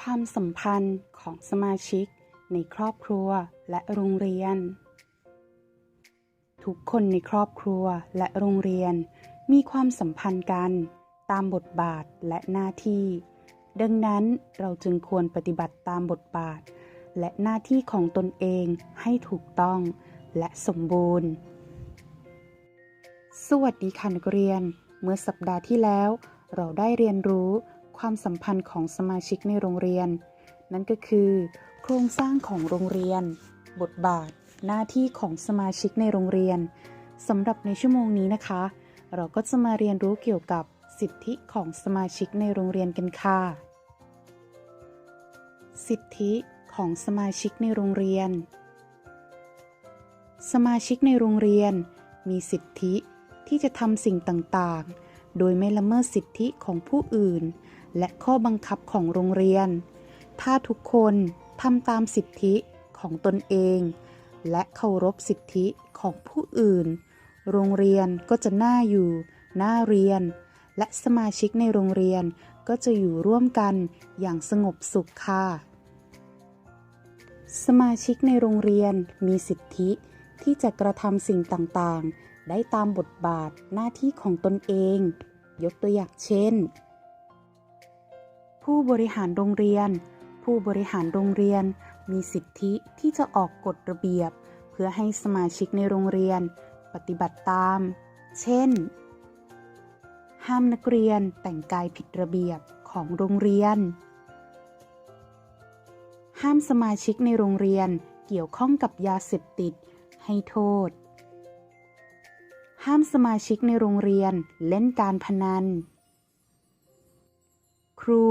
ความสัมพันธ์ของสมาชิกในครอบครัวและโรงเรียน ทุกคนในครอบครัวและโรงเรียน มีความสัมพันธ์กัน ตามบทบาทและหน้าที่ ดังนั้นเราจึงควรปฏิบัติตามบทบาท และหน้าที่ของตนเองให้ถูกต้องและสมบูรณ์ สวัสดีค่ะนักเรียน เมื่อสัปดาห์ที่แล้ว เราได้เรียนรู้ ความสัมพันธ์ของสมาชิกในโรงเรียน นั่นก็คือ โครงสร้างของโรงเรียน บทบาท หน้าที่ของสมาชิกในโรงเรียนสำหรับในชั่วโมงนี้นะคะ เราก็จะมาเรียนรู้เกี่ยวกับสิทธิของสมาชิกในโรงเรียนกันค่ะ สิทธิของสมาชิกในโรงเรียน สมาชิกในโรงเรียน มีสิทธิที่จะทำสิ่งต่างๆ โดยไม่ละเมิดสิทธิของผู้อื่น และข้อบังคับของโรงเรียน ถ้าทุกคนทำตามสิทธิของตนเอง และเคารพสิทธิของผู้อื่น โรงเรียนก็จะน่าอยู่น่าเรียน และสมาชิกในโรงเรียนก็จะอยู่ร่วมกันอย่างสงบสุขค่ะ สมาชิกในโรงเรียนมีสิทธิที่จะกระทำสิ่งต่าง ๆ ได้ตามบทบาทหน้าที่ของตนเอง ยกตัวอย่างเช่น ผู้บริหารโรงเรียน ผู้บริหารโรงเรียน มีสิทธิที่จะออกกฎระเบียบ เพื่อให้สมาชิกในโรงเรียน ปฏิบัติตาม เช่น ห้ามนักเรียนแต่งกายผิดระเบียบของโรงเรียน ห้ามสมาชิกในโรงเรียนเกี่ยวข้องกับยาเสพติด ให้โทษ ห้ามสมาชิกในโรงเรียนเล่นการพนัน รู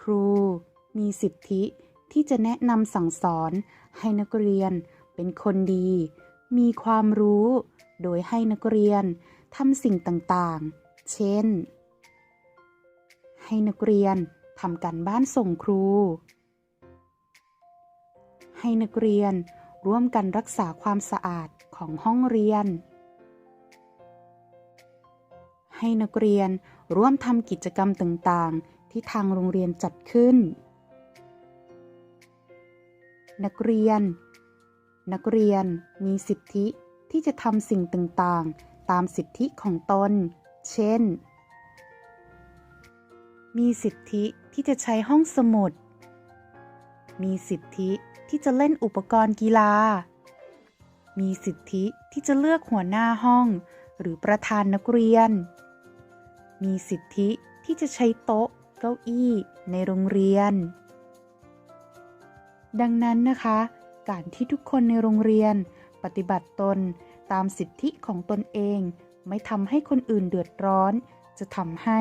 ครู มีสิทธิที่จะแนะนำสั่งสอนให้นักเรียนเป็นคนดี มีความรู้ โดยให้นักเรียนทำสิ่งต่างๆ เช่น ให้นักเรียนทำการบ้านส่งครู ให้นักเรียนร่วมกันรักษาความสะอาดของห้องเรียน ให้นักเรียน ร่วมทำกิจกรรมต่างๆ ที่ทางโรงเรียนจัดขึ้น นักเรียน นักเรียนมีสิทธิที่จะทำสิ่งต่างๆ ตามสิทธิของตน เช่น มีสิทธิที่จะใช้ห้องสมุด มีสิทธิที่จะเล่นอุปกรณ์กีฬา มีสิทธิที่จะเลือกหัวหน้าห้อง หรือประธานนักเรียน มีสิทธิที่จะใช้โต๊ะ เก้าอี้ในโรงเรียน ดังนั้นนะคะ การที่ทุกคนในโรงเรียน ปฏิบัติตนตามสิทธิของตนเอง ไม่ทำให้คนอื่นเดือดร้อน จะทำให้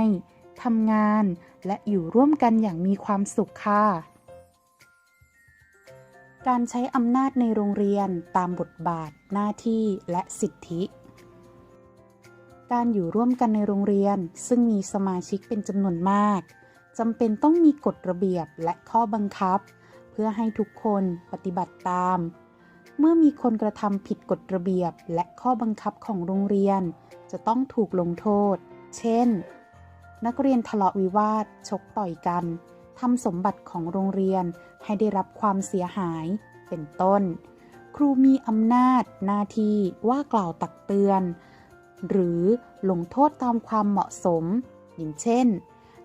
ทำงานและอยู่ร่วมกันอย่างมีความสุขค่ะ การใช้อำนาจในโรงเรียนตามบทบาทหน้าที่และสิทธิ การอยู่ร่วมกันในโรงเรียน ซึ่งมีสมาชิกเป็นจำนวนมากจำเป็นต้องมีกฎระเบียบและข้อบังคับ เพื่อให้ทุกคนปฏิบัติตาม เมื่อมีคนกระทำผิดกฎระเบียบและข้อบังคับของโรงเรียน จะต้องถูกลงโทษ เช่น นักเรียนทะเลาะวิวาท ชกต่อยกันทำสมบัติของโรงเรียนให้ได้รับความเสียหาย เป็นต้น ครูมีอำนาจ หน้าที่ว่ากล่าวตักเตือน หรือลงโทษตามความเหมาะสม อย่างเช่น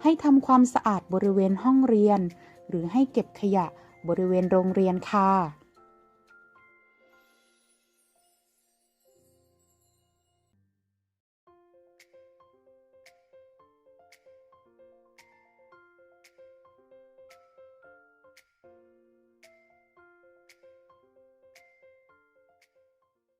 ให้ทำความสะอาดบริเวณห้องเรียน หรือให้เก็บขยะบริเวณโรงเรียนค่ะ